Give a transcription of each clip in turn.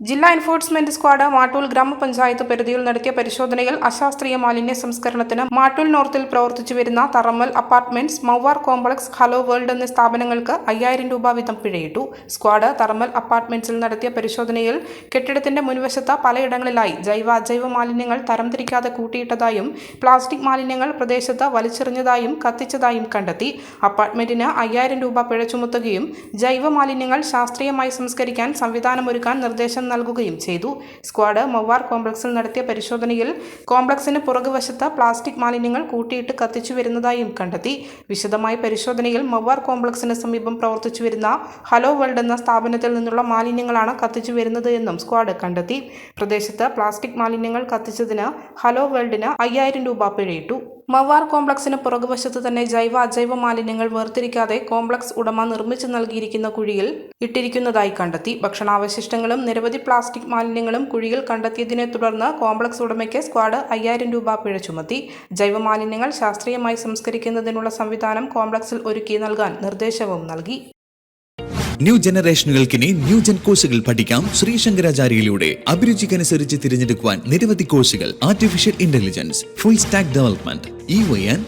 ജില്ലാ enforcement squad Mattool ഗ്രാമപഞ്ചായത്ത് പരിധിയിൽ നടത്തിയ പരിശോധനയിൽ അശാസ്ത്രീയ മാലിന്യ സംസ്കരണത്തിന് മാട്ടൂൽ നോർത്തിൽ പ്രവർത്തിച്ചു വരുന്ന തറമ്മൽ അപ്പാർട്ട്മെന്റ്സ് മൗവാർ കോംപ്ലക്സ് ഹലോ വേൾഡ് എന്നീ സ്ഥാപനങ്ങൾക്ക് അയ്യായിരം രൂപ വീതം പിഴയിട്ടു. സ്ക്വാഡ് തറമ്മൽ അപ്പാർട്ട്മെന്റ്സിൽ നടത്തിയ പരിശോധനയിൽ കെട്ടിടത്തിന്റെ മുൻവശത്ത് പലയിടങ്ങളിലായി ജൈവ അജൈവ മാലിന്യങ്ങൾ തരംതിരിക്കാതെ കൂട്ടിയിട്ടതായും പ്ലാസ്റ്റിക് മാലിന്യങ്ങൾ പ്രദേശത്ത് വലിച്ചെറിഞ്ഞതായും കത്തിച്ചതായും കണ്ടെത്തി. അപ്പാർട്ട്മെന്റിന് അയ്യായിരം രൂപ പിഴ ചുമത്തുകയും ജൈവ മാലിന്യങ്ങൾ ശാസ്ത്രീയമായി സംസ്കരിക്കാൻ സംവിധാനമൊരുക്കാൻ നിർദ്ദേശം നൽകുകയും ചെയ്തു. സ്ക്വാഡ് മൊവാർ കോംപ്ലക്സിൽ നടത്തിയ പരിശോധനയിൽ കോംപ്ലക്സിന് പുറകുവശത്ത് പ്ലാസ്റ്റിക് മാലിന്യങ്ങൾ കൂട്ടിയിട്ട് കത്തിച്ചു വരുന്നതായും കണ്ടെത്തി. വിശദമായ പരിശോധനയിൽ മൊവാർ കോംപ്ലക്സിന് സമീപം പ്രവർത്തിച്ചു വരുന്ന ഹലോ വേൾഡ് എന്ന സ്ഥാപനത്തിൽ നിന്നുള്ള മാലിന്യങ്ങളാണ് കത്തിച്ചു വരുന്നത് എന്നും സ്ക്വാഡ് കണ്ടെത്തി. പ്രദേശത്ത് പ്ലാസ്റ്റിക് മാലിന്യങ്ങൾ കത്തിച്ചതിന് ഹലോ വേൾഡിന് അയ്യായിരം രൂപ പിഴയിട്ടു. മവാർ കോംപ്ലക്സിന് പുറകുവശത്ത് തന്നെ ജൈവ അജൈവ മാലിന്യങ്ങൾ വേർതിരിക്കാതെ കോംപ്ലക്സ് ഉടമ നിർമ്മിച്ചു നൽകിയിരിക്കുന്ന കുഴിയിൽ ഇട്ടിരിക്കുന്നതായി കണ്ടെത്തി. ഭക്ഷണാവശിഷ്ടങ്ങളും നിരവധി പ്ലാസ്റ്റിക് മാലിന്യങ്ങളും കുഴിയിൽ കണ്ടെത്തിയതിനെ തുടർന്ന് കോംപ്ലക്സ് ഉടമയ്ക്ക് സ്ക്വാഡ് അയ്യായിരം രൂപ പിഴ ചുമത്തി. ജൈവ മാലിന്യങ്ങൾ ശാസ്ത്രീയമായി സംസ്കരിക്കുന്നതിനുള്ള സംവിധാനം കോംപ്ലക്സിൽ ഒരുക്കി നൽകാൻ നിർദ്ദേശവും നൽകി. ന്യൂ ജനറേഷനുകൾക്കിനി ന്യൂ ജൻ കോഴ്സുകൾ പഠിക്കാം ശ്രീശങ്കരാചാര്യയിലൂടെ അഭിരുചിക്കനുസരിച്ച് തിരഞ്ഞെടുക്കുവാൻ നിരവധി കോഴ്സുകൾ artificial intelligence full stack development E Y and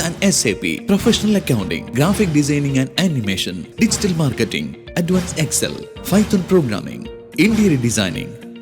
and S A P professional accounting graphic designing and animation digital marketing advance Excel python programming interior designing